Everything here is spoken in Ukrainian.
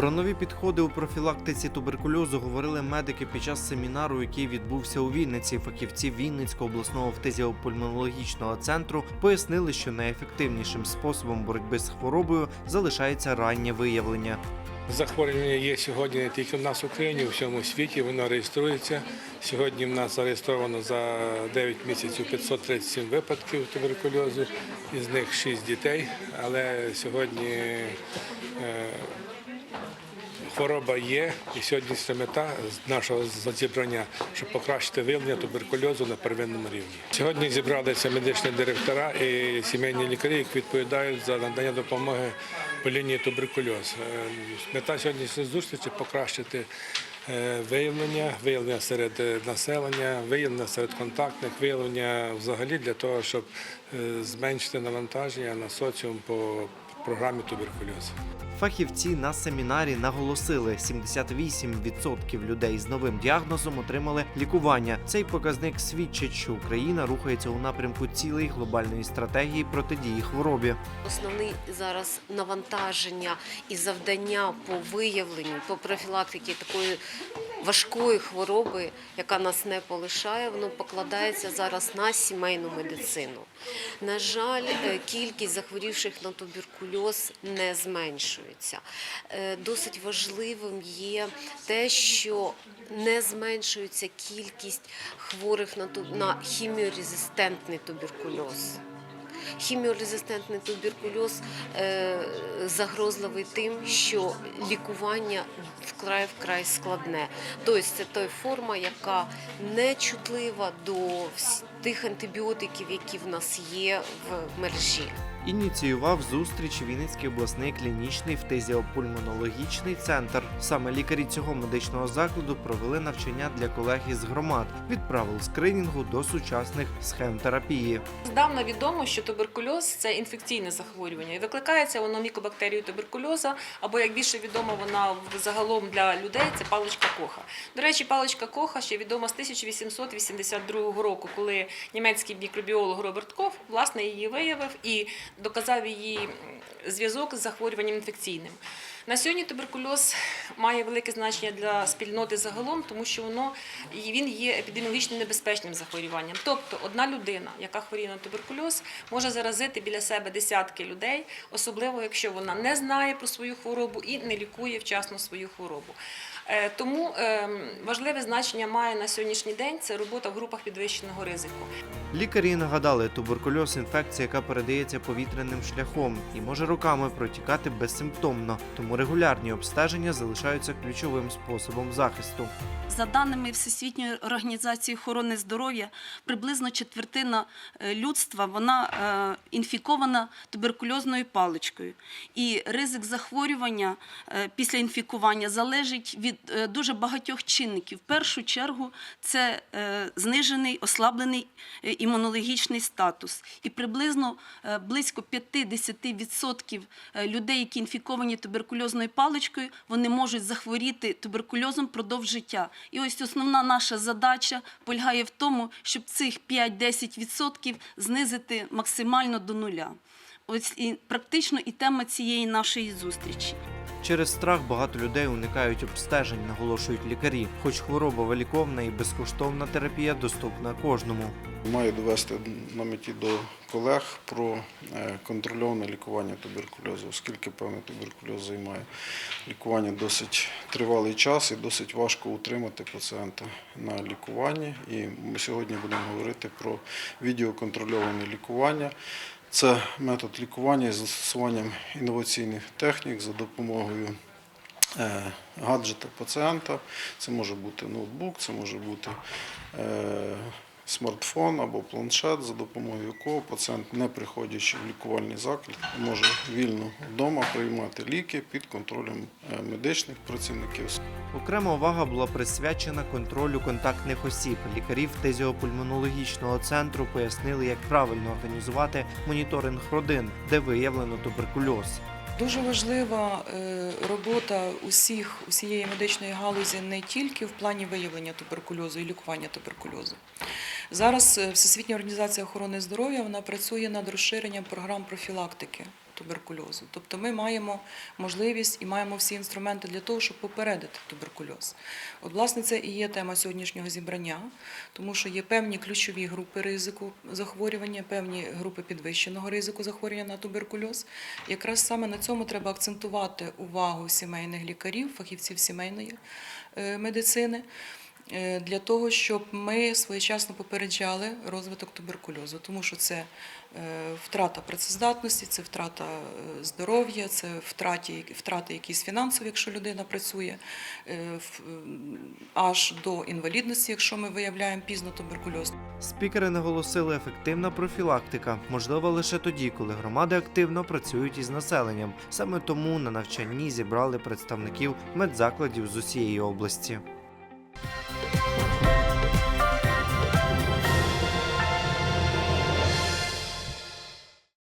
Про нові підходи у профілактиці туберкульозу говорили медики під час семінару, який відбувся у Вінниці. Фахівці Вінницького обласного фтизіопульмонологічного центру пояснили, що найефективнішим способом боротьби з хворобою залишається раннє виявлення. Захворювання є сьогодні не тільки в нас в Україні, у всьому світі воно реєструється. Сьогодні в нас зареєстровано за 9 місяців 537 випадків туберкульозу, із них 6 дітей. Але сьогодні е, хвороба є, і сьогоднішня мета з нашого зібрання, щоб покращити виявлення туберкульозу на первинному рівні. Сьогодні зібралися медичні директора і сімейні лікарі, які відповідають за надання допомоги по лінії туберкульоз. Е, Мета сьогоднішньої зустрічі покращити е, виявлення, виявлення серед е, населення, виявлення серед контактних, виявлення взагалі для того, щоб зменшити навантаження на соціум по програмі туберкульозу. Фахівці на семінарі наголосили, 78% людей з новим діагнозом отримали лікування. Цей показник свідчить, що Україна рухається у напрямку цілої глобальної стратегії протидії хворобі. Основний зараз навантаження і завдання по виявленню, по профілактиці такої важкої хвороби, яка нас не полишає, воно покладається зараз на сімейну медицину. На жаль, е, кількість захворівших на туберкульоз не зменшується. Е, Досить важливим є те, що не зменшується кількість хворих на хіміорезистентний туберкульоз. Хіміорезистентний туберкульоз е, загрозливий тим, що лікування вкрай вкрай складне. Тобто це той форма, яка не чутлива до тих антибіотиків, які в нас є в мережі. Ініціював зустріч Вінницький обласний клінічний фтизіопульмонологічний центр. Саме лікарі цього медичного закладу провели навчання для колег із громад від правил скринінгу до сучасних схем терапії. Здавна відомо, що туберкульоз це інфекційне захворювання і викликається воно мікобактерією туберкульоза, або як більше відомо, вона загалом для людей це паличка Коха. До речі, паличка Коха ще відома з 1882 року, коли німецький мікробіолог Роберт Кох власне її виявив і доказав її зв'язок з захворюванням інфекційним. На сьогодні туберкульоз має велике значення для спільноти загалом, тому що воно він є епідеміологічно небезпечним захворюванням. Тобто, одна людина, яка хворіє на туберкульоз, може заразити біля себе десятки людей, особливо якщо вона не знає про свою хворобу і не лікує вчасно свою хворобу. Е, Тому ем, важливе значення має на сьогоднішній день це робота в групах підвищеного ризику. Лікарі нагадали, туберкульоз інфекція, яка передається повітряним шляхом і може роками протікати безсимптомно, тому регулярні обстеження залишаються ключовим способом захисту. За даними Всесвітньої організації охорони здоров'я, приблизно четвертина е, людства вона е, інфікована туберкульозною паличкою. І ризик захворювання е, після інфікування залежить від дуже багатьох чинників. В першу чергу це е, знижений, ослаблений е, імунологічний статус. І приблизно е, близько 50% е, людей, які інфіковані туберкульозною паличкою, вони можуть захворіти туберкульозом продовж життя. І ось основна наша задача полягає в тому, щоб цих 5-10% знизити максимально до нуля. Ось і практично і тема цієї нашої зустрічі. Через страх багато людей уникають обстежень, наголошують лікарі. Хоч хвороба виліковна і безкоштовна терапія доступна кожному. Маю довести на меті до колег про е, контрольоване лікування туберкульозу, оскільки певний туберкульоз займає лікування досить тривалий час і досить важко утримати пацієнта на лікуванні. І ми сьогодні будемо говорити про відеоконтрольоване лікування. Це метод лікування із застосуванням інноваційних технік за допомогою е, гаджета пацієнта. Це може бути ноутбук, це може бути е, смартфон або планшет, за допомогою якого пацієнт, не приходячи в лікувальний заклад, може вільно вдома приймати ліки під контролем е, медичних працівників. Окрема увага була присвячена контролю контактних осіб. Лікарі фтизіопульмонологічного центру пояснили, як правильно організувати моніторинг родин, де виявлено туберкульоз. Дуже важлива е, робота усіх усієї медичної галузі не тільки в плані виявлення туберкульозу і лікування туберкульозу. Зараз е, Всесвітня організація охорони здоров'я вона працює над розширенням програм профілактики туберкульозу. Тобто ми маємо можливість і маємо всі інструменти для того, щоб попередити туберкульоз. От, власне, це і є тема сьогоднішнього зібрання, тому що є певні ключові групи ризику захворювання, певні групи підвищеного ризику захворювання на туберкульоз. Якраз саме на цьому треба акцентувати увагу сімейних лікарів, фахівців сімейної е, медицини. Е, Для того щоб ми своєчасно попереджали розвиток туберкульозу, тому що це е, втрата працездатності, це втрата е, здоров'я, це втраті, втрати якісь фінансові, якщо людина працює, аж до інвалідності, якщо ми виявляємо пізно туберкульоз. Спікери наголосили, ефективна профілактика можлива лише тоді, коли громади активно працюють із населенням. Саме тому на навчанні зібрали представників медзакладів з усієї області.